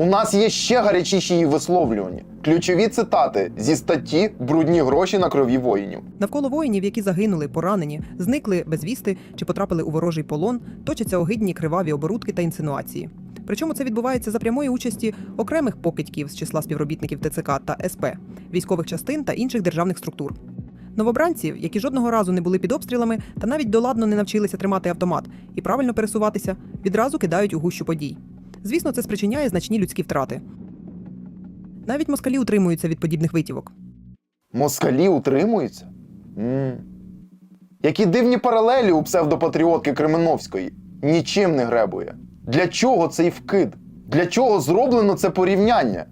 У нас є ще гарячіші її висловлювання. Ключові цитати зі статті Брудні гроші на крові воїнів. Навколо воїнів, які загинули, поранені, зникли безвісти чи потрапили у ворожий полон, точаться огидні криваві оборудки та інсинуації. Причому це відбувається за прямої участі окремих покидьків з числа співробітників ТЦК та СП, військових частин та інших державних структур. Новобранців, які жодного разу не були під обстрілами та навіть доладно не навчилися тримати автомат і правильно пересуватися, відразу кидають у гущу подій. Звісно, це спричиняє значні людські втрати. Навіть москалі утримуються від подібних витівок. Москалі утримуються? м Які дивні паралелі у псевдопатріотки Кременовської. Нічим не гребує. Для чого цей вкид? Для чого зроблено це порівняння?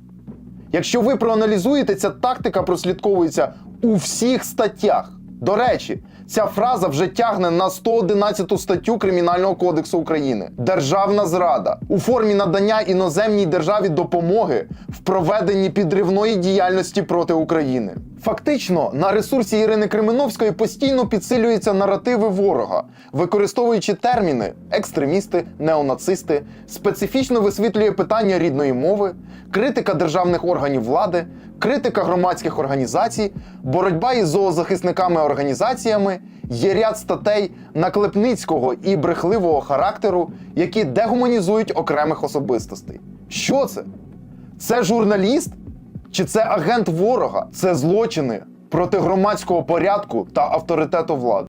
Якщо ви проаналізуєте, ця тактика прослідковується у всіх статтях. До речі, ця фраза вже тягне на 111 статтю Кримінального кодексу України. Державна зрада у формі надання іноземній державі допомоги в проведенні підривної діяльності проти України. Фактично, на ресурсі Ірини Кременовської постійно підсилюються наративи ворога, використовуючи терміни екстремісти, неонацисти, специфічно висвітлює питання рідної мови, критика державних органів влади, критика громадських організацій, боротьба із зоозахисниками організаціями, є ряд статей наклепницького і брехливого характеру, які дегуманізують окремих особистостей. Що це? Це журналіст? Чи це агент ворога? Це злочини проти громадського порядку та авторитету влади.